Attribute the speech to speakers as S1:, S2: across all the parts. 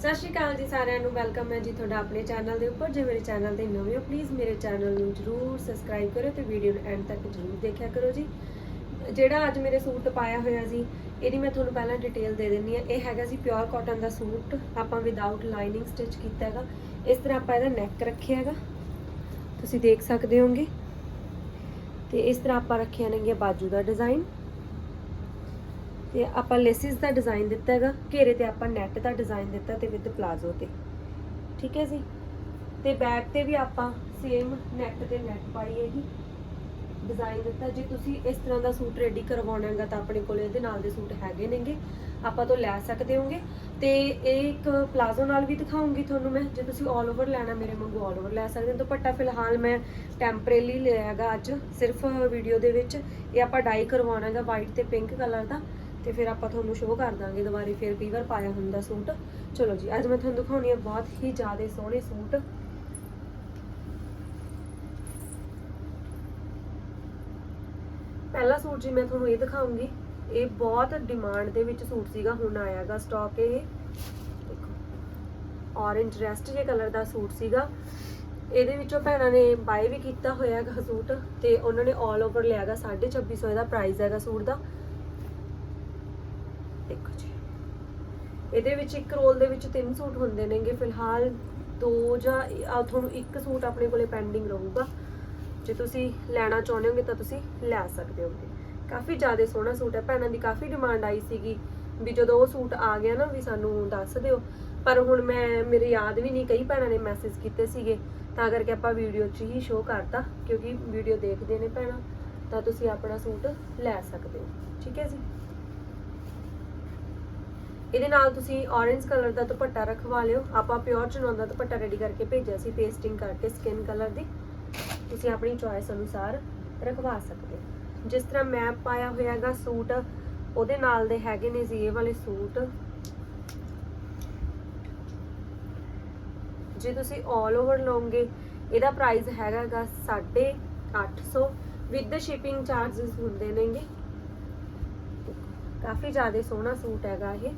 S1: ਸਤਿ ਸ਼੍ਰੀ ਅਕਾਲ ਜੀ ਸਾਰਿਆਂ ਨੂੰ ਵੈਲਕਮ ਹੈ ਜੀ ਤੁਹਾਡਾ ਆਪਣੇ ਚੈਨਲ ਦੇ ਉੱਪਰ। ਜੇ ਮੇਰੇ ਚੈਨਲ ਤੇ ਨਵੇਂ ਹੋ ਪਲੀਜ਼ ਮੇਰੇ ਚੈਨਲ ਨੂੰ ਜਰੂਰ ਸਬਸਕ੍ਰਾਈਬ ਕਰੋ ਤੇ ਵੀਡੀਓ ਨੂੰ ਐਂਡ ਤੱਕ ਜਰੂਰ ਦੇਖਿਆ ਕਰੋ ਜੀ। ਜਿਹੜਾ ਅੱਜ ਮੇਰੇ ਸੂਟ ਪਾਇਆ ਹੋਇਆ ਜੀ, ਇਹਦੀ ਮੈਂ ਤੁਹਾਨੂੰ ਪਹਿਲਾਂ ਡਿਟੇਲ ਦੇ ਦਿੰਨੀ ਆ ਇਹ ਹੈਗਾ ਜੀ ਪਿਓਰ ਕਾਟਨ ਦਾ ਸੂਟ। ਆਪਾਂ ਵਿਦਆਊਟ ਲਾਈਨਿੰਗ ਸਟਿਚ ਕੀਤਾ ਹੈਗਾ। ਇਸ ਤਰ੍ਹਾਂ ਆਪਾਂ ਇਹਦਾ ਨੈਕ ਰੱਖਿਆ ਹੈਗਾ। ਤੁਸੀਂ ਦੇਖ ਸਕਦੇ ਹੋਗੇ। ਤੇ ਇਸ ਤਰ੍ਹਾਂ ਆਪਾਂ ਰੱਖਿਆ ਨੇਗੀਆਂ ਬਾਜੂ ਦਾ ਡਿਜ਼ਾਈਨ ਤੇ ਆਪਾਂ ਲੇਸਿਸ ਦਾ ਡਿਜ਼ਾਈਨ ਦਿੱਤਾ ਹੈਗਾ, ਘੇਰੇ ਤੇ ਆਪਾਂ ਨੈਟ ਦਾ ਡਿਜ਼ਾਈਨ ਦਿੱਤਾ ਤੇ ਵਿਦ ਪਲਾਜ਼ੋ ਤੇ। ਠੀਕ ਹੈ ਜੀ? ਤੇ ਬੈਕ ਤੇ ਵੀ ਆਪਾਂ ਸੇਮ ਨੈਕ ਤੇ ਨੈਟ ਪਾਈ ਹੈਗੀ ਡਿਜ਼ਾਈਨ ਦਿੱਤਾ। ਜੇ ਤੁਸੀਂ ਇਸ ਤਰ੍ਹਾਂ ਦਾ ਸੂਟ ਰੈਡੀ ਕਰਵਾਉਣਾ ਹੈਗਾ ਤਾਂ ਆਪਣੇ ਕੋਲ ਇਹਦੇ ਨਾਲ ਦੇ ਸੂਟ ਹੈਗੇ ਨੇਗੇ। ਆਪਾਂ ਤੋਂ ਲੈ ਸਕਦੇ ਹੋਗੇ। ਤੇ ਇਹ ਇੱਕ ਪਲਾਜ਼ੋ ਨਾਲ ਵੀ ਦਿਖਾਉਂਗੀ ਤੁਹਾਨੂੰ ਮੈਂ। ਜੇ ਤੁਸੀਂ 올 ਓਵਰ ਲੈਣਾ, ਮੇਰੇ ਵਾਂਗੂ 올 ਓਵਰ ਲੈ ਸਕਦੇ ਹੋ। ਦੁਪੱਟਾ ਫਿਲਹਾਲ ਮੈਂ ਟੈਂਪਰੇਰੀ ਲਿਆ ਹੈਗਾ ਅੱਜ, ਸਿਰਫ ਵੀਡੀਓ ਦੇ ਵਿੱਚ। ਇਹ ਆਪਾਂ ਡਾਈ ਕਰਵਾਉਣਾ ਹੈਗਾ ਵਾਈਟ ਤੇ ਪਿੰਕ ਕਲਰ ਦਾ। ਤੇ ਫਿਰ ਆਪਾਂ ਤੁਹਾਨੂੰ ਸ਼ੋਅ ਕਰ ਦਾਂਗੇ ਦੁਬਾਰੇ ਫਿਰ ਕਈ ਵਾਰ ਪਾਇਆ ਹੁੰਦਾ ਸੂਟ। ਚਲੋ ਜੀ, ਅੱਜ ਮੈਂ ਤੁਹਾਨੂੰ ਦਿਖਾਉਣੀ ਆ ਬਹੁਤ ਹੀ ਜ਼ਿਆਦਾ ਸੋਹਣੇ ਸੂਟ। ਪਹਿਲਾ ਸੂਟ ਜੀ ਮੈਂ ਤੁਹਾਨੂੰ ਇਹ ਦਿਖਾਉਂਗੀ, ਇਹ ਬਹੁਤ ਡਿਮਾਂਡ ਦੇ ਵਿੱਚ ਸੂਟ ਸੀਗਾ, ਹੁਣ ਆਇਆਗਾ ਸਟਾਕ ਇਹ। ਦੇਖੋ, orange ਰੈਸਟ ਜੇ ਕਲਰ ਦਾ ਸੂਟ ਸੀਗਾ। ਇਹਦੇ ਵਿੱਚੋਂ ਭੈਣਾਂ ਨੇ ਬਾਏ ਵੀ ਕੀਤਾ ਹੋਇਆ ਹੈਗਾ ਸੂਟ ਤੇ ਉਹਨਾਂ ਨੇ 올 ਓਵਰ ਲਿਆਗਾ 2650 ਇਹਦਾ ਪ੍ਰਾਈਸ ਹੈਗਾ ਸੂਟ ਦਾ ਦੇਖੋ ਜੀ ਇਹਦੇ ਵਿੱਚ ਇੱਕ ਰੋਲ ਦੇ ਵਿੱਚ ਤਿੰਨ ਸੂਟ ਹੁੰਦੇ ਨੇਗੇ। ਫਿਲਹਾਲ ਦੋ ਜਾਂ ਆ ਤੁਹਾਨੂੰ ਇੱਕ ਸੂਟ ਆਪਣੇ ਕੋਲੇ ਪੈਂਡਿੰਗ ਰਹੂਗਾ। ਜੇ ਤੁਸੀਂ ਲੈਣਾ ਚਾਹੁੰਦੇ ਹੋਗੇ ਤਾਂ ਤੁਸੀਂ ਲੈ ਸਕਦੇ ਹੋਗੇ ਕਾਫੀ ਜ਼ਿਆਦਾ ਸੋਹਣਾ ਸੂਟ ਹੈ। ਭੈਣਾਂ ਦੀ ਕਾਫੀ ਡਿਮਾਂਡ ਆਈ ਸੀਗੀ ਵੀ ਜਦੋਂ ਉਹ ਸੂਟ ਆ ਗਿਆ ਨਾ, ਵੀ ਸਾਨੂੰ ਦੱਸ ਦਿਓ। ਪਰ ਹੁਣ ਮੈਂ, ਮੇਰੇ ਯਾਦ ਵੀ ਨਹੀਂ ਕਈ ਭੈਣਾਂ ਨੇ ਮੈਸੇਜ ਕੀਤੇ ਸੀਗੇ। ਤਾਂ ਕਰਕੇ ਆਪਾਂ ਵੀਡੀਓ 'ਚ ਹੀ ਸ਼ੋਅ ਕਰਤਾ, ਕਿਉਂਕਿ ਵੀਡੀਓ ਦੇਖਦੇ ਨੇ ਭੈਣਾਂ, ਤਾਂ ਤੁਸੀਂ ਆਪਣਾ ਸੂਟ ਲੈ ਸਕਦੇ ਹੋ। ਠੀਕ ਹੈ ਜੀ? ਇਹਦੇ ਨਾਲ ਤੁਸੀਂ ਔਰੇਂਜ ਕਲਰ ਦਾ ਦੁਪੱਟਾ ਰਖਵਾ ਲਿਓ। ਆਪਾਂ ਪਿਓਰ ਚਨੌਨ ਦਾ ਦੁਪੱਟਾ ਰੈਡੀ ਕਰਕੇ ਭੇਜਿਆ ਸੀ ਪੇਸਟਿੰਗ ਕਰਕੇ ਸਕਿਨ ਕਲਰ ਦੀ। ਤੁਸੀਂ ਆਪਣੀ ਚੋਇਸ ਅਨੁਸਾਰ ਰਖਵਾ ਸਕਦੇ ਜਿਸ ਤਰ੍ਹਾਂ ਮੈਂ ਪਾਇਆ ਹੋਇਆ ਹੈਗਾ ਸੂਟ, ਉਹਦੇ ਨਾਲ ਦੇ ਹੈਗੇ ਨੇ ਜੀ ਇਹ ਵਾਲੇ ਸੂਟ। ਜੇ ਤੁਸੀਂ 올 ਓਵਰ ਲਓਗੇ, ਇਹਦਾ ਪ੍ਰਾਈਸ ਹੈਗਾਗਾ 850 ਵਿਦ ਸ਼ਿਪਿੰਗ ਚਾਰजेस ਹੁੰਦੇ ਨੇਗੇ। ਕਾਫੀ ਜ਼ਿਆਦਾ ਸੋਹਣਾ ਸੂਟ ਹੈਗਾ ਇਹ।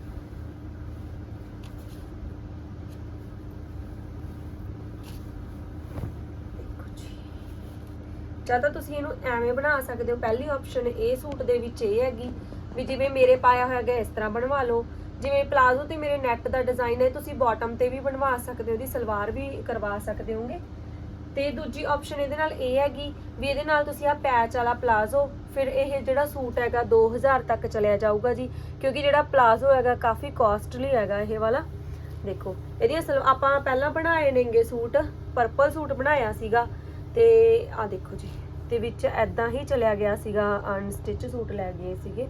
S1: ਜਾਂ ਤਾਂ ਤੁਸੀਂ ਇਹਨੂੰ ਐਵੇਂ ਬਣਾ ਸਕਦੇ ਹੋ। ਪਹਿਲੀ ਆਪਸ਼ਨ ਇਹ ਸੂਟ ਦੇ ਵਿੱਚ ਇਹ ਹੈਗੀ ਵੀ ਜਿਵੇਂ ਮੇਰੇ ਪਾਇਆ ਹੋਇਆ ਹੈਗਾ, ਇਸ ਤਰ੍ਹਾਂ ਬਣਵਾ ਲਓ। ਜਿਵੇਂ ਪਲਾਜ਼ੋ ਤੇ ਮੇਰੇ ਨੈਟ ਦਾ ਡਿਜ਼ਾਈਨ ਹੈ, ਤੁਸੀਂ ਬਾਟਮ ਤੇ ਵੀ ਬਣਵਾ ਸਕਦੇ ਹੋ ਉਹਦੀ ਸਲਵਾਰ ਵੀ ਕਰਵਾ ਸਕਦੇ ਹੋਗੇ ਤੇ ਦੂਜੀ ਆਪਸ਼ਨ ਇਹਦੇ ਨਾਲ ਇਹ ਹੈਗੀ ਵੀ ਇਹਦੇ ਨਾਲ ਤੁਸੀਂ ਆ ਪੈਚ ਵਾਲਾ ਪਲਾਜ਼ੋ, ਫਿਰ ਇਹ ਜਿਹੜਾ ਸੂਟ ਹੈਗਾ 2000 ਤੱਕ ਚਲਿਆ ਜਾਊਗਾ ਜੀ। ਕਿਉਂਕਿ ਜਿਹੜਾ ਪਲਾਜ਼ੋ ਹੈਗਾ, ਕਾਫੀ ਕਾਸਟਲੀ ਹੈਗਾ ਇਹ ਵਾਲਾ। ਦੇਖੋ, ਇਹਦੀਆਂ ਸਲ- ਆਪਾਂ ਪਹਿਲਾਂ ਬਣਾਏ ਨੇਗੇ ਸੂਟ ਪਰਪਲ ਸੂਟ ਬਣਾਇਆ ਸੀਗਾ। ਤੇ ਆ ਦੇਖੋ ਜੀ। ਤੇ ਵਿੱਚ ਐਦਾਂ ਹੀ ਚਲਿਆ ਗਿਆ ਸੀਗਾ ਅਨਸਟਿਚ ਸੂਟ ਲੈ ਗਏ ਸੀਗੇ।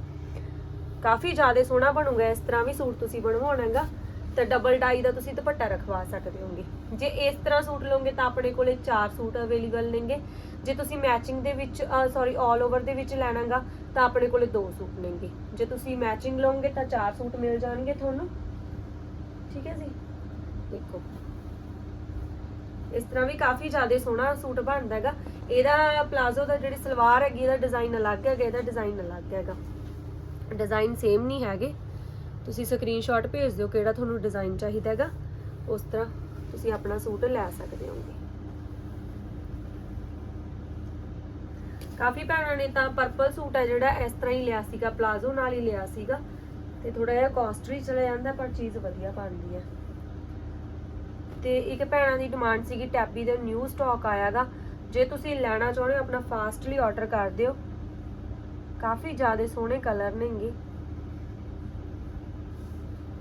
S1: ਕਾਫੀ ਜ਼ਿਆਦਾ ਸੋਹਣਾ ਬਣੂਗਾ, ਇਸ ਤਰ੍ਹਾਂ ਵੀ ਸੂਟ ਤੁਸੀਂ ਬਣਵਾਉਣਾ ਤਾਂ ਡਬਲ ਡਾਈ ਦਾ ਤੁਸੀਂ ਦੁਪੱਟਾ ਰਖਵਾ ਸਕਦੇ ਹੋਗੇ। ਜੇ ਇਸ ਤਰ੍ਹਾਂ ਸੂਟ ਲਓਗੇ ਤਾਂ ਆਪਣੇ ਕੋਲੇ 4 ਸੂਟ ਅਵੇਲੇਬਲ ਨੇਗੇ। ਜੇ ਤੁਸੀਂ ਮੈਚਿੰਗ ਦੇ ਵਿੱਚ ਸੌਰੀ 올 ਓਵਰ ਦੇ ਵਿੱਚ ਲੈਣਾਗਾ, ਤਾਂ ਆਪਣੇ ਕੋਲੇ 2 ਸੂਟ ਨੇਗੇ। ਜੇ ਤੁਸੀਂ ਮੈਚਿੰਗ ਲਓਗੇ ਤਾਂ 4 ਸੂਟ ਮਿਲ ਜਾਣਗੇ ਤੁਹਾਨੂੰ। ਠੀਕ ਹੈ ਜੀ? ਦੇਖੋ। ਇਸ ਤਰ੍ਹਾਂ ਵੀ ਕਾਫੀ ਜ਼ਿਆਦਾ ਸੋਹਣਾ ਸੂਟ ਬਣਦਾ ਹੈਗਾ। ਇਹਦਾ ਪਲਾਜ਼ੋ ਦਾ ਜਿਹੜੀ ਸਲਵਾਰ ਹੈਗੀ, ਇਹਦਾ ਡਿਜ਼ਾਈਨ ਅਲੱਗ ਹੈਗਾ, ਇਹਦਾ ਡਿਜ਼ਾਈਨ ਅਲੱਗ ਹੈਗਾ। ਡਿਜ਼ਾਈਨ ਸੇਮ ਨਹੀਂ ਹੈਗੇ। ਤੁਸੀਂ ਸਕਰੀਨਸ਼ਾਟ ਭੇਜ ਦਿਓ ਕਿਹੜਾ ਤੁਹਾਨੂੰ ਡਿਜ਼ਾਈਨ ਚਾਹੀਦਾ ਹੈਗਾ। ਉਸ ਤਰ੍ਹਾਂ ਤੁਸੀਂ ਆਪਣਾ ਸੂਟ ਲੈ ਸਕਦੇ ਹੋਗੇ। ਕਾਫੀ ਭੈਣਾਂ ਨੇ ਤਾਂ ਪਰਪਲ ਸੂਟ ਹੈ ਜਿਹੜਾ ਇਸ ਤਰ੍ਹਾਂ ਹੀ ਲਿਆ ਸੀਗਾ ਪਲਾਜ਼ੋ ਨਾਲ ਹੀ ਲਿਆ ਸੀਗਾ। ਤੇ ਥੋੜਾ ਜਿਹਾ ਕਾਸਟਲੀ ਚਲਾ ਜਾਂਦਾ, ਪਰ ਚੀਜ਼ ਵਧੀਆ ਬਣਦੀ ਹੈ। ਤੇ ਇੱਕ ਭੈਣਾਂ ਦੀ ਡਿਮਾਂਡ ਸੀਗੀ ਟੈਬੀ ਦਾ ਨਿਊ ਸਟਾਕ ਆਇਆਗਾ। ਜੇ ਤੁਸੀਂ ਲੈਣਾ ਚਾਹੁੰਦੇ ਹੋ, ਆਪਣਾ ਫਾਸਟਲੀ ਆਰਡਰ ਕਰ ਦਿਓ। ਕਾਫੀ ਜ਼ਿਆਦਾ ਸੋਹਣੇ ਕਲਰ ਨੇਗੇ।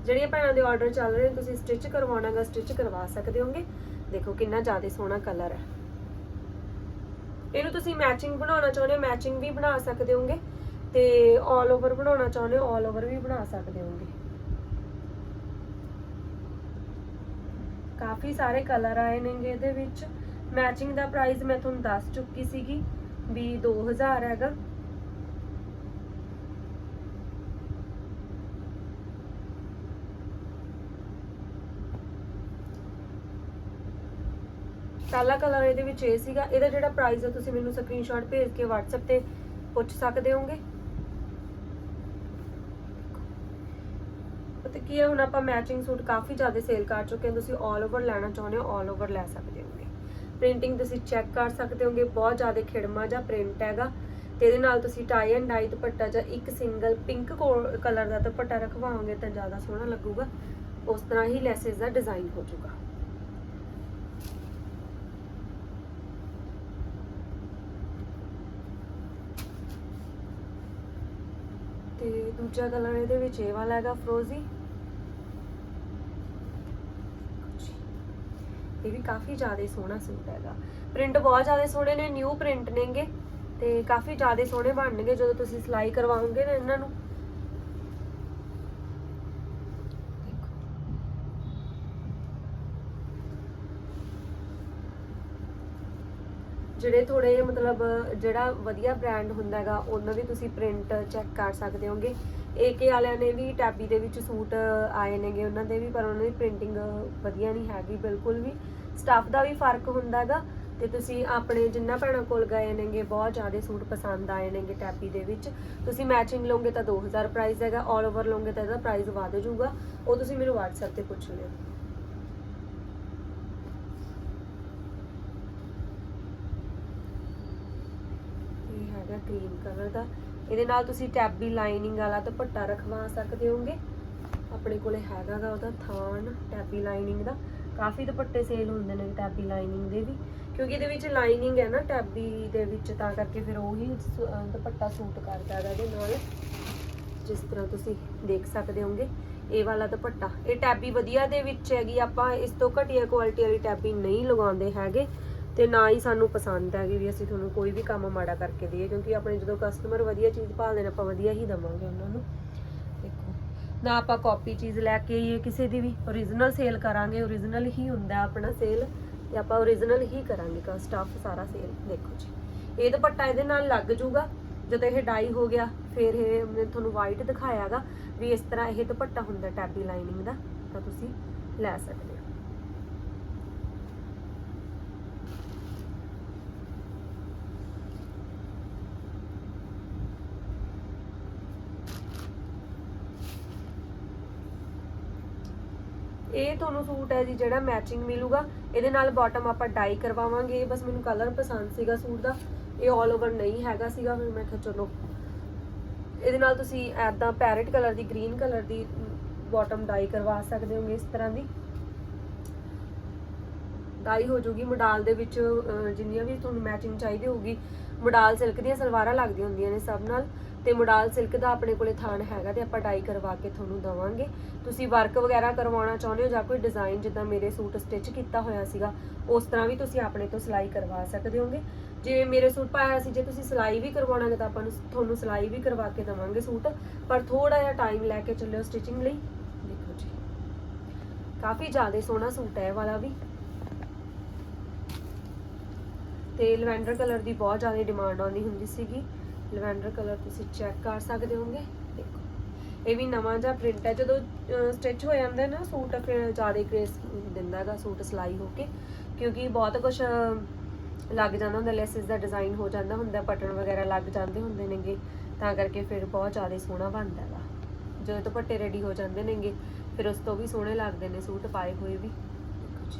S1: ਜਿਹੜੀਆਂ ਭੈਣਾਂ ਦੇ ਆਰਡਰ ਚੱਲ ਰਹੇ ਨੇ, ਤੁਸੀਂ ਸਟਿਚ ਕਰਵਾਉਣਾਗਾ ਸਟਿਚ ਕਰਵਾ ਸਕਦੇ ਹੋਗੇ। ਦੇਖੋ ਕਿੰਨਾ ਜ਼ਿਆਦਾ ਸੋਹਣਾ ਕਲਰ ਹੈ। ਇਹਨੂੰ ਤੁਸੀਂ ਮੈਚਿੰਗ ਬਣਾਉਣਾ ਚਾਹੁੰਦੇ ਹੋ ਮੈਚਿੰਗ ਵੀ ਬਣਾ ਸਕਦੇ ਹੋਗੇ ਤੇ 올 ਓਵਰ ਬਣਾਉਣਾ ਚਾਹੁੰਦੇ ਹੋ 올 ਓਵਰ ਵੀ ਬਣਾ ਸਕਦੇ ਹੋਗੇ। ਕਾਫੀ ਸਾਰੇ ਕਲਰ ਆਏ ਨੇਗੇ ਇਹਦੇ ਵਿੱਚ। ਮੈਚਿੰਗ ਦਾ ਪ੍ਰਾਈਸ ਮੈਂ ਤੁਹਾਨੂੰ ਦੱਸ ਚੁੱਕੀ ਸੀਗੀ ਵੀ 2000 ਹੈਗਾ। ਪਹਿਲਾ ਕਲਰ ਇਹਦੇ ਵਿੱਚ ਇਹ ਸੀਗਾ। ਇਹਦਾ ਜਿਹੜਾ ਪ੍ਰਾਈਸ ਹੈ ਤੁਸੀਂ ਮੈਨੂੰ ਸਕਰੀਨਸ਼ਾਟ ਭੇਜ ਕੇ WhatsApp ਤੇ ਪੁੱਛ ਸਕਦੇ ਹੋਗੇ? ਪਤਾ ਕੀ ਹੈ, ਹੁਣ ਆਪਾਂ ਮੈਚਿੰਗ ਸੂਟ ਕਾਫੀ ਜ਼ਿਆਦਾ ਸੇਲ ਕਰ ਚੁੱਕੇ ਹਾਂ, ਤੁਸੀਂ 올 ਓਵਰ ਲੈਣਾ ਚਾਹੁੰਦੇ ਹੋ 올 ਓਵਰ ਲੈ ਸਕਦੇ ਹੋਗੇ। ਪ੍ਰਿੰਟਿੰਗ ਤੁਸੀਂ ਚੈੱਕ ਕਰ ਸਕਦੇ ਹੋਗੇ, ਬਹੁਤ ਜ਼ਿਆਦਾ ਖਿੜਮਾ ਜਾਂ ਪ੍ਰਿੰਟ ਹੈਗਾ। ਤੇ ਇਹਦੇ ਨਾਲ ਤੁਸੀਂ ਟਾਈ ਐਂਡ ਡਾਈ ਦੁਪੱਟਾ ਜਾਂ ਇੱਕ ਸਿੰਗਲ ਪਿੰਕ ਕਲਰ ਦਾ ਦੁਪੱਟਾ ਰਖਵਾਓਗੇ ਤਾਂ ਜ਼ਿਆਦਾ ਸੋਹਣਾ ਲੱਗੂਗਾ। ਉਸ ਤਰ੍ਹਾਂ ਹੀ ਲੈਸਸ ਦਾ ਡਿਜ਼ਾਈਨ ਹੋ ਜਾਊਗਾ। ਤੇ ਦੂਜਾ ਕਲਰ ਇਹਦੇ ਵਿੱਚ ਇਹ ਵਾਲਾ ਹੈਗਾ ਫਰੋਜ਼ੀ ਇਹ ਵੀ ਕਾਫੀ ਜ਼ਿਆਦਾ ਸੋਹਣਾ ਸੂਟ ਹੈਗਾ। ਪ੍ਰਿੰਟ ਬਹੁਤ ਜ਼ਿਆਦਾ ਸੋਹਣੇ ਨੇ ਨਿਊ ਪ੍ਰਿੰਟ ਨੇਗੇ ਤੇ ਕਾਫੀ ਜ਼ਿਆਦਾ ਸੋਹਣੇ ਬਣਨਗੇ ਜਦੋਂ ਤੁਸੀਂ ਸਿਲਾਈ ਕਰਵਾਓਗੇ ਨਾ ਇਹਨਾਂ ਨੂੰ। ਜਿਹੜੇ ਥੋੜੇ ਮਤਲਬ ਜਿਹੜਾ ਵਧੀਆ ਬ੍ਰਾਂਡ ਹੁੰਦਾ ਹੈਗਾ, ਉਹਨਾਂ ਦੀ ਤੁਸੀਂ ਪ੍ਰਿੰਟ ਚੈੱਕ ਕਰ ਸਕਦੇ ਹੋਗੇ। ਏਕੇ ਵਾਲਿਆਂ ਨੇ ਵੀ ਟੈਬੀ ਦੇ ਵਿੱਚ ਸੂਟ ਆਏ ਨੇਗੇ ਉਹਨਾਂ ਦੇ ਵੀ, ਪਰ ਉਹਨਾਂ ਦੀ ਪ੍ਰਿੰਟਿੰਗ ਵਧੀਆ ਨਹੀਂ ਹੈਗੀ ਬਿਲਕੁਲ ਵੀ। ਸਟਾਫ ਦਾ ਵੀ ਫ਼ਰਕ ਹੁੰਦਾ ਹੈਗਾ ਤੇ ਤੁਸੀਂ ਆਪਣੇ ਜਿੰਨਾ ਭੈਣਾਂ ਕੋਲ ਗਏ ਨੇਗੇ, ਬਹੁਤ ਜ਼ਿਆਦਾ ਸੂਟ ਪਸੰਦ ਆਏ ਨੇਗੇ ਟੈਬੀ ਦੇ ਵਿੱਚ। ਤੁਸੀਂ ਮੈਚਿੰਗ ਲਓਗੇ ਤਾਂ 2000 ਪ੍ਰਾਈਸ ਹੈਗਾ 올 ਓਵਰ ਲਓਗੇ ਤਾਂ ਇਹਦਾ ਪ੍ਰਾਈਸ ਵਧ ਜਾਊਗਾ। ਉਹ ਤੁਸੀਂ ਮੈਨੂੰ WhatsApp ਤੇ ਪੁੱਛ ਲਿਓ। ਇਹ ਹੈਗਾ ਕਰੀਮ ਕਲਰ ਦਾ। ਇਹਦੇ ਨਾਲ ਤੁਸੀਂ ਟੈਬੀ ਲਾਈਨਿੰਗ ਵਾਲਾ ਦੁਪੱਟਾ ਰਖਵਾ ਸਕਦੇ ਹੋਗੇ। ਆਪਣੇ ਕੋਲੇ ਹੈਗਾ ਗਾ ਉਹਦਾ ਥਾਨ ਟੈਬੀ ਲਾਈਨਿੰਗ ਦਾ। ਕਾਫੀ ਦੁਪੱਟੇ ਸੇਲ ਹੁੰਦੇ ਨੇ ਟੈਬੀ ਲਾਈਨਿੰਗ ਦੇ ਵੀ। ਕਿਉਂਕਿ ਇਹਦੇ ਵਿੱਚ ਲਾਈਨਿੰਗ ਹੈ ਨਾ ਟੈਬੀ ਦੇ ਵਿੱਚ, ਤਾਂ ਕਰਕੇ ਫਿਰ ਉਹੀ ਸ- ਦੁਪੱਟਾ ਸੂਟ ਕਰਦਾ ਹੈਗਾ ਇਹਦੇ ਨਾਲ। ਜਿਸ ਤਰ੍ਹਾਂ ਤੁਸੀਂ ਦੇਖ ਸਕਦੇ ਹੋਗੇ, ਇਹ ਵਾਲਾ ਦੁਪੱਟਾ। ਇਹ ਟੈਬੀ ਵਧੀਆ ਦੇ ਵਿੱਚ ਹੈਗੀ, ਆਪਾਂ ਇਸ ਤੋਂ ਘਟੀਆ ਕੁਆਲਿਟੀ ਵਾਲੀ ਟੈਬੀ ਨਹੀਂ ਲਗਾਉਂਦੇ ਹੈਗੇ। ਤੇ ਨਾ ਹੀ ਸਾਨੂੰ ਪਸੰਦ ਹੈਗੀ ਵੀ ਅਸੀਂ ਤੁਹਾਨੂੰ ਕੋਈ ਵੀ ਕੰਮ ਮਾੜਾ ਕਰਕੇ ਦਈਏ, ਕਿਉਂਕਿ ਆਪਣੇ ਜਦੋਂ ਕਸਟਮਰ ਵਧੀਆ ਚੀਜ਼ ਭਾਲਦੇ ਨੇ, ਆਪਾਂ ਵਧੀਆ ਹੀ ਦਵਾਂਗੇ ਉਹਨਾਂ ਨੂੰ। ਦੇਖੋ, ਨਾ ਆਪਾਂ ਕਾਪੀ ਚੀਜ਼ ਲੈ ਕੇ ਆਈਏ ਕਿਸੇ ਦੀ ਵੀ origignal ਸੇਲ ਕਰਾਂਗੇ origignal ਹੀ ਹੁੰਦਾ ਆਪਣਾ ਸੇਲ ਤੇ ਆਪਾਂ origignal ਹੀ ਕਰਾਂਗੇ ਕਾ ਸਟਾਫ ਸਾਰਾ ਸੇਲ ਦੇਖੋ ਜੀ। ਇਹ ਦੁਪੱਟਾ ਇਹਦੇ ਨਾਲ ਲੱਗ ਜੂਗਾ, ਜਦੋਂ ਇਹ ਡਾਈ ਹੋ ਗਿਆ, ਫਿਰ ਇਹ ਮੈਂ ਤੁਹਾਨੂੰ ਵਾਈਟ ਦਿਖਾਇਆਗਾ ਵੀ ਇਸ ਤਰ੍ਹਾਂ ਇਹ ਦੁਪੱਟਾ ਹੁੰਦਾ ਟੈਬੀ ਲਾਈਨਿੰਗ ਦਾ, ਤਾਂ ਤੁਸੀਂ ਲੈ ਸਕਦੇ ਹੋ। ਇਹ ਤੁਹਾਨੂੰ ਸੂਟ ਹੈ ਜੀ ਜਿਹੜਾ ਮੈਚਿੰਗ ਮਿਲੂਗਾ। ਇਹਦੇ ਨਾਲ ਬਾਟਮ ਆਪਾਂ ਡਾਈ ਕਰਵਾਵਾਂਗੇ। ਬਸ ਮੈਨੂੰ ਕਲਰ ਪਸੰਦ ਸੀਗਾ ਸੂਟ ਦਾ। ਇਹ 올 ਓਵਰ ਨਹੀਂ ਹੈਗਾ ਸੀਗਾ, ਫਿਰ ਮੈਂ ਕਿਹਾ ਚਲੋ। ਇਹਦੇ ਨਾਲ ਤੁਸੀਂ ਐਦਾਂ ਪੈਰਟ ਕਲਰ ਦੀ ਗ੍ਰੀਨ ਕਲਰ ਦੀ ਬਾਟਮ ਡਾਈ ਕਰਵਾ ਸਕਦੇ ਹੋਗੇ ਇਸ ਤਰ੍ਹਾਂ ਦੀ। ਡਾਈ ਹੋ ਜੂਗੀ ਮੋਡਾਲ ਦੇ ਵਿੱਚ ਜਿੰਨੀਆਂ ਵੀ ਤੁਹਾਨੂੰ ਮੈਚਿੰਗ ਚਾਹੀਦੀ ਹੋਊਗੀ, ਮੋਡਾਲ ਸਿਲਕ ਦੀਆਂ ਸਲਵਾਰਾਂ ਲੱਗਦੀਆਂ ਹੁੰਦੀਆਂ ਨੇ ਸਭ ਨਾਲ। ਤੇ ਮੋਡਾਲ ਸਿਲਕ ਦਾ ਆਪਣੇ ਕੋਲੇ ਥਾਨ ਹੈਗਾ ਤੇ ਆਪਾਂ ਡਾਈ ਕਰਵਾ ਕੇ ਤੁਹਾਨੂੰ ਦਵਾਂਗੇ। ਤੁਸੀਂ ਵਰਕ ਵਗੈਰਾ ਕਰਵਾਉਣਾ ਚਾਹੁੰਦੇ ਹੋ ਜਾਂ ਕੋਈ ਡਿਜ਼ਾਈਨ ਜਿੱਦਾਂ ਮੇਰੇ ਸੂਟ ਸਟਿਚ ਕੀਤਾ ਹੋਇਆ ਸੀਗਾ, ਉਸ ਤਰ੍ਹਾਂ ਵੀ ਤੁਸੀਂ ਆਪਣੇ ਤੋਂ ਸਿਲਾਈ ਕਰਵਾ ਸਕਦੇ ਹੋਗੇ। ਜਿਵੇਂ ਮੇਰੇ ਸੂਟ ਪਾਇਆ ਸੀ, ਜੇ ਤੁਸੀਂ ਸਿਲਾਈ ਵੀ ਕਰਵਾਉਣਾ ਹੈ ਤਾਂ ਆਪਾਂ ਨੂੰ ਤੁਹਾਨੂੰ ਸਿਲਾਈ ਵੀ ਕਰਵਾ ਕੇ ਦਵਾਂਗੇ ਸੂਟ। ਪਰ ਥੋੜਾ ਜਿਹਾ ਟਾਈਮ ਲੈ ਕੇ ਚੱਲਿਓ ਸਟਿਚਿੰਗ ਲਈ। ਦੇਖੋ ਜੀ। ਕਾਫੀ ਜ਼ਿਆਦਾ ਸੋਹਣਾ ਸੂਟ ਹੈ ਇਹ ਵਾਲਾ ਵੀ। ਤੇ ਲਵੈਂਡਰ ਕਲਰ ਦੀ ਬਹੁਤ ਜ਼ਿਆਦਾ ਡਿਮਾਂਡ ਆਉਂਦੀ ਹੁੰਦੀ ਸੀਗੀ। ਲਵੈਂਡਰ ਕਲਰ ਤੁਸੀਂ ਚੈੱਕ ਕਰ ਸਕਦੇ ਹੋਗੇ ਦੇਖੋ, ਇਹ ਵੀ ਨਵਾਂ ਜਿਹਾ ਪ੍ਰਿੰਟ ਹੈ। ਜਦੋਂ ਸਟਿਚ ਹੋ ਜਾਂਦਾ ਨਾ ਸੂਟ, ਫਿਰ ਜ਼ਿਆਦਾ ਗ੍ਰੇਸ ਦਿੰਦਾ ਹੈਗਾ ਸੂਟ ਸਿਲਾਈ ਹੋ ਕੇ। ਕਿਉਂਕਿ ਬਹੁਤ ਕੁਝ ਲੱਗ ਜਾਂਦਾ ਹੁੰਦਾ ਲੈਸਸ ਦਾ ਡਿਜ਼ਾਈਨ ਹੋ ਜਾਂਦਾ ਹੁੰਦਾ ਪਟਨ ਵਗੈਰਾ ਲੱਗ ਜਾਂਦੇ ਹੁੰਦੇ ਨੇਗੇ। ਤਾਂ ਕਰਕੇ ਫਿਰ ਬਹੁਤ ਜ਼ਿਆਦਾ ਸੋਹਣਾ ਬਣਦਾ ਹੈਗਾ। ਜਦੋਂ ਦੁਪੱਟੇ ਰੈਡੀ ਹੋ ਜਾਂਦੇ ਨੇਗੇ, ਫਿਰ ਉਸ ਤੋਂ ਵੀ ਸੋਹਣੇ ਲੱਗਦੇ ਨੇ ਸੂਟ ਪਾਏ ਹੋਏ ਵੀ ਦੇਖੋ ਜੀ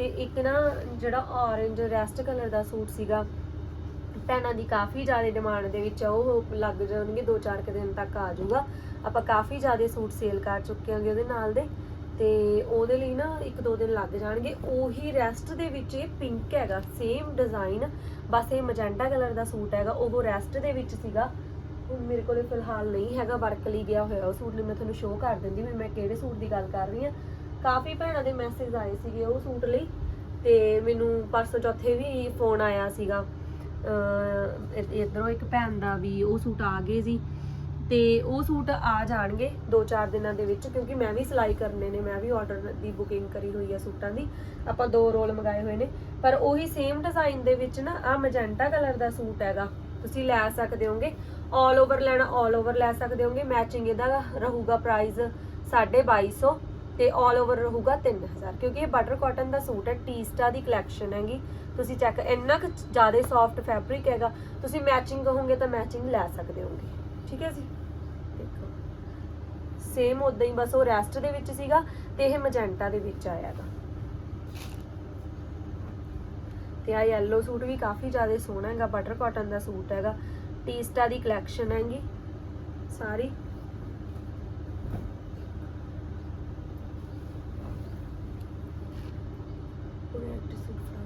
S1: ਤੇ ਇੱਕ ਨਾ ਜਿਹੜਾ orange ਰੈਸਟ ਕਲਰ ਦਾ ਸੂਟ ਸੀਗਾ, ਭੈਣਾਂ ਦੀ ਕਾਫੀ ਜ਼ਿਆਦਾ ਡਿਮਾਂਡ ਦੇ ਵਿੱਚ ਉਹ ਲੱਗ ਜਾਣਗੇ 2-4 ਕੁ ਦਿਨ ਤੱਕ ਆ ਜਾਊਗਾ। ਆਪਾਂ ਕਾਫੀ ਜ਼ਿਆਦਾ ਸੂਟ ਸੇਲ ਕਰ ਚੁੱਕੇ ਹਾਂਗੇ ਉਹਦੇ ਨਾਲ ਦੇ, ਤੇ ਉਹਦੇ ਲਈ ਨਾ 1-2 ਦਿਨ ਲੱਗ ਜਾਣਗੇ। ਉਹੀ ਰੈਸਟ ਦੇ ਵਿੱਚ ਇਹ ਪਿੰਕ ਹੈਗਾ ਸੇਮ ਡਿਜ਼ਾਈਨ ਬਸ ਇਹ ਮਜੈਂਟਾ ਕਲਰ ਦਾ ਸੂਟ ਹੈਗਾ। ਉਹ ਰੈਸਟ ਦੇ ਵਿੱਚ ਸੀਗਾ ਮੇਰੇ ਕੋਲੇ ਫਿਲਹਾਲ ਨਹੀਂ ਹੈਗਾ, ਵਰਕ ਲਈ ਗਿਆ ਹੋਇਆ ਉਹ ਸੂਟ ਨੇ ਮੈਂ ਤੁਹਾਨੂੰ ਸ਼ੋਅ ਕਰ ਦਿੰਦੀ ਵੀ ਮੈਂ ਕਿਹੜੇ ਸੂਟ ਦੀ ਗੱਲ ਕਰ ਰਹੀ ਹਾਂ। ਕਾਫੀ ਭੈਣਾਂ ਦੇ ਮੈਸੇਜ ਆਏ ਸੀਗੇ ਉਹ ਸੂਟ ਲਈ ਤੇ ਮੈਨੂੰ ਪਰਸੋਂ ਚੌਥੇ ਵੀ ਫੋਨ ਆਇਆ ਸੀਗਾ। ਅਹ ਇੱਧਰੋਂ ਇੱਕ ਭੈਣ ਦਾ ਵੀ ਉਹ ਸੂਟ ਆ ਗਏ ਸੀ ਤੇ ਉਹ ਸੂਟ ਆ ਜਾਣਗੇ 2-4 ਦਿਨਾਂ ਦੇ ਵਿੱਚ ਕਿਉਂਕਿ ਮੈਂ ਵੀ ਸਿਲਾਈ ਕਰਨੇ ਨੇ, ਮੈਂ ਵੀ ਆਰਡਰ ਦੀ ਬੁਕਿੰਗ ਕਰੀ ਹੋਈ ਆ ਸੂਟਾਂ ਦੀ, ਆਪਾਂ ਦੋ ਰੋਲ ਮੰਗਾਏ ਹੋਏ ਨੇ। ਪਰ ਉਹੀ ਸੇਮ ਡਿਜ਼ਾਈਨ ਦੇ ਵਿੱਚ ਨਾ ਆ ਮੈਜੈਂਟਾ ਕਲਰ ਦਾ ਸੂਟ ਹੈਗਾ, ਤੁਸੀਂ ਲੈ ਸਕਦੇ ਹੋਗੇ ਆਲ ਓਵਰ ਲੈਣਾ ਆਲ ਓਵਰ ਲੈ ਸਕਦੇ ਹੋਗੇ ਮੈਚਿੰਗ ਇਹਦਾ ਰਹੂਗਾ ਪ੍ਰਾਈਸ 2250 ਤੇ ਆਲ ਓਵਰ ਰਹੂਗਾ 3000 ਕਿਉਂਕਿ ਇਹ ਬਟਰ ਕਾਟਨ ਦਾ ਸੂਟ ਹੈ ਟੀਸਟਾ ਦੀ ਕਲੈਕਸ਼ਨ ਹੈਗੀ। ਤੁਸੀਂ ਚੈੱਕ ਇੰਨਾ ਕੁ ਜ਼ਿਆਦਾ ਸੌਫਟ ਫੈਬਰਿਕ ਹੈਗਾ, ਤੁਸੀਂ ਮੈਚਿੰਗ ਕਹੋਗੇ ਤਾਂ ਮੈਚਿੰਗ ਲੈ ਸਕਦੇ ਹੋਗੇ। ਠੀਕ ਹੈ ਜੀ? ਦੇਖੋ। ਸੇਮ ਉਦਾਂ ਹੀ, ਬਸ ਉਹ ਰੈਸਟ ਦੇ ਵਿੱਚ ਸੀਗਾ ਤੇ ਇਹ ਮਜੈਂਟਾ ਦੇ ਵਿੱਚ ਆਇਆਗਾ ਤੇ ਆ ਯੈਲੋ ਸੂਟ ਵੀ ਕਾਫੀ ਜ਼ਿਆਦਾ ਸੋਹਣਾ ਹੈਗਾ ਬਟਰ ਕਾਟਨ ਦਾ ਸੂਟ ਹੈਗਾ। ਟੀਸਟਾ ਦੀ ਕਲੈਕਸ਼ਨ ਹੈਗੀ। ਸਾਰੀ ਪੂਰੇ ਐਕਟ ਸੂਟ ਫੜਾ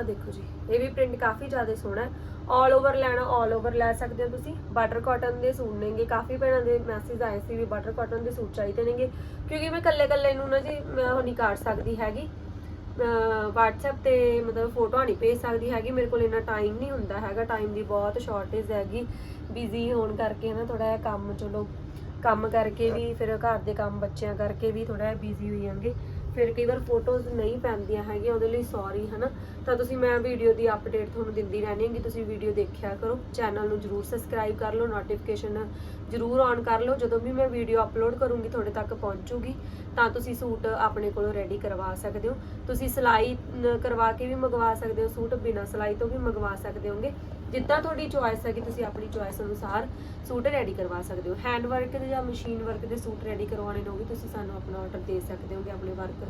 S1: ਆ ਦੇਖੋ ਜੀ, ਇਹ ਵੀ ਪ੍ਰਿੰਟ ਕਾਫੀ ਜ਼ਿਆਦਾ ਸੋਹਣਾ ਹੈ। ਆਲ ਓਵਰ ਲੈਣਾ ਆਲ ਓਵਰ ਲੈ ਸਕਦੇ ਹੋ ਤੁਸੀਂ। ਬਟਰ ਕਾਟਨ ਦੇ ਸੂਟ ਨੇਗੇ। ਕਾਫੀ ਭੈਣਾਂ ਦੇ ਮੈਸੇਜ ਆਏ ਸੀ ਵੀ ਬਟਰ ਕਾਟਨ ਦੇ ਸੂਟ ਚਾਹੀਦੇ ਨੇਗੇ। ਕਿਉਂਕਿ ਮੈਂ ਕੱਲੇ ਕੱਲੇ ਨੂੰ ਨਾ ਜੀ, ਮੈਂ ਉਹ ਨਹੀਂ ਕਰ ਸਕਦੀ ਹੈਗੀ। WhatsApp ਤੇ ਮਤਲਬ ਫੋਟੋ ਨਹੀਂ ਭੇਜ ਸਕਦੀ ਹੈਗੀ। ਮੇਰੇ ਕੋਲ ਇੰਨਾ ਟਾਈਮ ਨਹੀਂ ਹੁੰਦਾ ਹੈਗਾ। ਟਾਈਮ ਦੀ ਬਹੁਤ ਸ਼ਾਰਟੇਜ ਹੈਗੀ। ਬਿਜ਼ੀ ਹੋਣ ਕਰਕੇ ਨਾ ਥੋੜਾ ਜਿਹਾ ਕੰਮ, ਚਲੋ, ਕੰਮ ਕਰਕੇ ਵੀ, ਫਿਰ ਘਰ ਦੇ ਕੰਮ, ਬੱਚਿਆਂ ਕਰਕੇ ਵੀ ਥੋੜਾ ਜਿਹਾ ਬਿਜ਼ੀ ਹੋਈ ਜਾਂਗੇ ਫਿਰ ਕਈ ਵਾਰ ਫੋਟੋਜ਼ ਨਹੀਂ ਪੈਂਦੀਆਂ ਹੈਗੀਆਂ, ਉਹਦੇ ਲਈ ਸੌਰੀ ਹਨਾ? ਤਾਂ ਤੁਸੀਂ ਮੈਂ ਵੀਡੀਓ ਦੀ ਅਪਡੇਟ ਤੁਹਾਨੂੰ ਦਿੰਦੀ ਰਹਿਣੀ ਹੈਗੀ ਤੁਸੀਂ ਵੀਡੀਓ ਦੇਖਿਆ ਕਰੋ। ਚੈਨਲ ਨੂੰ ਜਰੂਰ ਸਬਸਕ੍ਰਾਈਬ ਕਰ ਲਓ ਨੋਟੀਫਿਕੇਸ਼ਨ ਜਰੂਰ ਔਨ ਕਰ ਲਓ। ਜਦੋਂ ਵੀ ਮੈਂ ਵੀਡੀਓ ਅਪਲੋਡ ਕਰੂੰਗੀ, ਤੁਹਾਡੇ ਤੱਕ ਪਹੁੰਚੂਗੀ, ਤਾਂ ਤੁਸੀਂ ਸੂਟ ਆਪਣੇ ਕੋਲੋਂ ਰੈਡੀ ਕਰਵਾ ਸਕਦੇ ਹੋ। ਤੁਸੀਂ ਸਿਲਾਈ ਕਰਵਾ ਕੇ ਵੀ ਮੰਗਵਾ ਸਕਦੇ ਹੋ, ਸੂਟ ਬਿਨਾਂ ਸਿਲਾਈ ਤੋਂ ਵੀ ਮੰਗਵਾ ਸਕਦੇ ਹੋਗੇ। ਜਿੱਦਾਂ ਤੁਹਾਡੀ ਚੁਆਇਸ ਹੈ ਕਿ ਤੁਸੀਂ ਆਪਣੀ ਚੁਆਇਸ ਅਨੁਸਾਰ ਸੂਟ ਰੈਡੀ ਕਰਵਾ ਸਕਦੇ ਹੋ। ਹੈਂਡ ਵਰਕ ਦੇ ਜਾਂ ਮਸ਼ੀਨ ਵਰਕ ਦੇ ਸੂਟ ਰੈਡੀ ਕਰਵਾਉਣੇ ਨੇ, ਉਹ ਵੀ ਤੁਸੀਂ ਸਾਨੂੰ ਆਪਣਾ ਆਰਡਰ ਦੇ ਸਕਦੇ ਹੋਗੇ, ਆਪਣੇ ਵਰਕ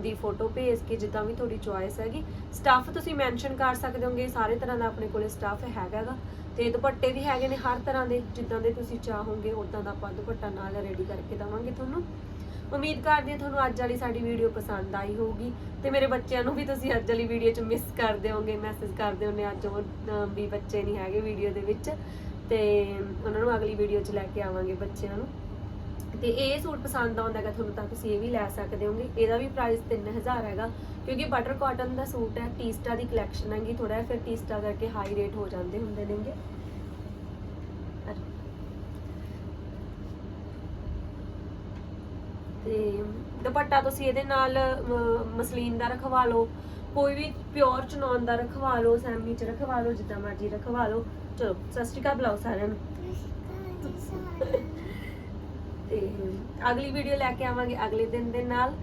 S1: ਦੀ ਫੋਟੋ ਭੇਜ ਕੇ, ਜਿੱਦਾਂ ਵੀ ਤੁਹਾਡੀ ਚੁਆਇਸ ਹੈਗੀ। ਸਟੱਫ ਤੁਸੀਂ ਮੈਂਸ਼ਨ ਕਰ ਸਕਦੇ ਹੋਗੇ, ਸਾਰੇ ਤਰ੍ਹਾਂ ਦਾ ਆਪਣੇ ਕੋਲੇ ਸਟੱਫ ਹੈਗਾਗਾ ਤੇ ਦੁਪੱਟੇ ਵੀ ਹੈਗੇ ਨੇ ਹਰ ਤਰ੍ਹਾਂ ਦੇ, ਜਿੱਦਾਂ ਦੇ ਤੁਸੀਂ ਚਾਹੋਗੇ ਉਦਾਂ ਦਾ ਆਪਾਂ ਦੁਪੱਟਾ ਨਾਲ ਰੈਡੀ ਕਰਕੇ ਦਵਾਂਗੇ ਤੁਹਾਨੂੰ। ਉਮੀਦ ਕਰਦੀ ਹਾਂ ਤੁਹਾਨੂੰ ਅੱਜ ਵਾਲੀ ਸਾਡੀ ਵੀਡੀਓ ਪਸੰਦ ਆਈ ਹੋਊਗੀ। ਤੇ ਮੇਰੇ ਬੱਚਿਆਂ ਨੂੰ ਵੀ ਤੁਸੀਂ ਅੱਜ ਵਾਲੀ ਵੀਡੀਓ 'ਚ ਮਿਸ ਕਰਦੇ ਹੋਗੇ ਮੈਸੇਜ ਕਰਦੇ ਹੋਣੇ ਅੱਜ ਉਹ ਵੀ ਬੱਚੇ ਨਹੀਂ ਹੈਗੇ ਵੀਡੀਓ ਦੇ ਵਿੱਚ। ਤੇ ਉਹਨਾਂ ਨੂੰ ਅਗਲੀ ਵੀਡੀਓ 'ਚ ਲੈ ਕੇ ਆਵਾਂਗੇ ਬੱਚਿਆਂ ਨੂੰ। ਤੇ ਇਹ ਸੂਟ ਪਸੰਦ ਆਉਂਦਾ ਹੈਗਾ, ਤੁਹਾਨੂੰ ਤਾਂ ਤੁਸੀਂ ਇਹ ਵੀ ਲੈ ਸਕਦੇ ਹੋਗੇ ਇਹਦਾ ਵੀ ਪ੍ਰਾਈਸ 3000 ਹੈਗਾ, ਕਿਉਂਕਿ ਬਟਰ ਕਾਟਨ ਦਾ ਸੂਟ ਹੈ ਟੀਸਟਾ ਦੀ ਕਲੈਕਸ਼ਨ ਹੈਗੀ ਥੋੜਾ ਜਿਹਾ ਫਿਰ ਟੀਸਟਾ ਕਰਕੇ ਹਾਈ ਰੇਟ ਹੋ ਜਾਂਦੇ ਹੁੰਦੇ ਨੇਗੇ। ਤੇ ਦੁਪੱਟਾ ਤੁਸੀਂ ਇਹਦੇ ਨਾਲ ਮਸਲੀਨ ਦਾ ਰਖਵਾ ਲਓ, ਕੋਈ ਵੀ ਪਿਓਰ ਚਨੌਨ ਦਾ ਰਖਵਾ ਲਓ, ਸੈਮੀ ਚ ਰਖਵਾ ਲਓ, ਜਿੱਦਾਂ ਮਰਜ਼ੀ ਰਖਵਾ ਲਓ। ਚਲੋ, ਸਤਿ ਸ਼੍ਰੀ ਅਕਾਲ ਬੁਲਾਓ ਸਾਰਿਆਂ ਨੂੰ। ਤੇ ਅਗਲੀ ਵੀਡੀਓ ਲੈ ਕੇ ਆਵਾਂਗੇ ਅਗਲੇ ਦਿਨ ਦੇ ਨਾਲ।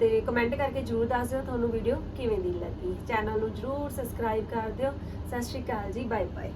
S1: ਤੇ ਕਮੈਂਟ ਕਰਕੇ ਜਰੂਰ ਦੱਸ ਦਿਓ ਤੁਹਾਨੂੰ ਵੀਡੀਓ ਕਿਵੇਂ ਦੀ ਲੱਗੀ। ਚੈਨਲ ਨੂੰ ਜਰੂਰ ਸਬਸਕ੍ਰਾਈਬ ਕਰ ਦਿਓ। ਸਤਿ ਸ਼੍ਰੀ ਅਕਾਲ ਜੀ ਬਾਏ ਬਾਏ